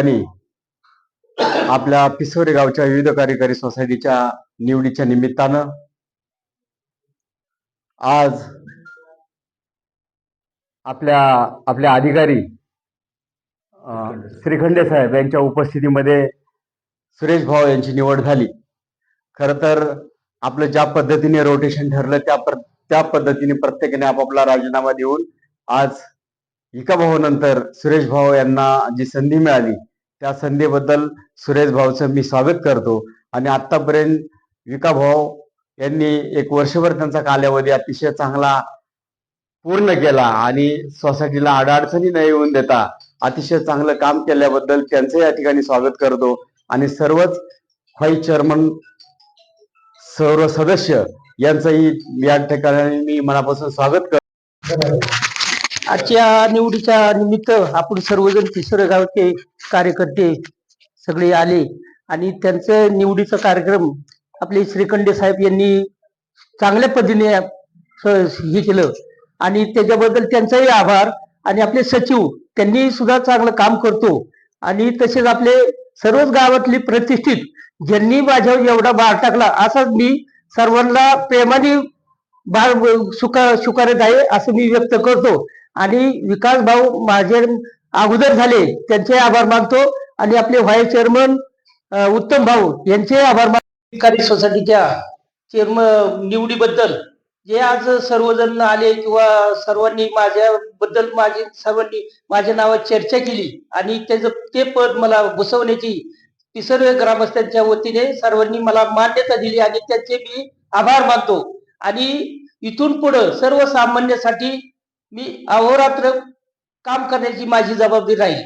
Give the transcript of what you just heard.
आणि आपल्या पिसोरे गावच्या विविध कार्यकारी सोसायटीच्या निवडीच्या निमित्तानं आज आपल्या आपल्या अधिकारी श्रीखंडे साहेब यांच्या उपस्थितीमध्ये सुरेश भाऊ यांची निवड झाली. खर तर आपलं ज्या पद्धतीने रोटेशन ठरलं त्या त्या पद्धतीने प्रत्येकाने आपापला राजीनामा देऊन आज विका भाऊ नंतर सुरेश भाऊ यांना जी संधी मिळाली त्या संधीबद्दल सुरेश भाऊचं मी स्वागत करतो. आणि आत्तापर्यंत विका भाऊ यांनी एक वर्षभर त्यांचा कालावधी अतिशय चांगला पूर्ण केला आणि सोसायटीला अडचणी न येऊन देता अतिशय चांगलं काम केल्याबद्दल त्यांचं या ठिकाणी स्वागत करतो. आणि सर्वच व्हाईस चेअरमन सर्व सदस्य यांचंही या ठिकाणी मी मनापासून स्वागत करतो. आजच्या निवडीच्या निमित्त आपण सर्वजण तिसरं गावचे कार्यकर्ते सगळे आले आणि त्यांचं निवडीचा कार्यक्रम आपले श्रीखंडे साहेब यांनी चांगल्या पद्धतीने हे केलं. आणि त्याच्याबद्दल त्यांचाही आभार. आणि आपले सचिव त्यांनी सुद्धा चांगलं काम करतो. आणि तसेच आपले सर्वच गावातली प्रतिष्ठित ज्यांनी माझ्यावर एवढा भार टाकला असाच मी सर्वांना प्रेमाने बाळ सुका सुकारत आहे असं मी व्यक्त करतो. आणि विकास भाऊ माझे अगोदर झाले त्यांचे आभार मानतो. आणि आपले व्हाईस चेअरमन उत्तम भाऊ यांचे आभार मानतो सोसायटीच्या चेअरमन निवडीबद्दल. जे आज सर्वजण आले किंवा सर्वांनी माझ्याबद्दल माझी सर्वांनी माझ्या नावात चर्चा केली आणि त्याचं ते पद मला घुसवण्याची ती सर्व ग्रामस्थांच्या वतीने सर्वांनी मला मान्यता दिली आणि त्याचे मी आभार मानतो. आणि इथून पुढं सर्वसामान्यासाठी मी अहोरात्र काम करण्याची माझी जबाबदारी राहील.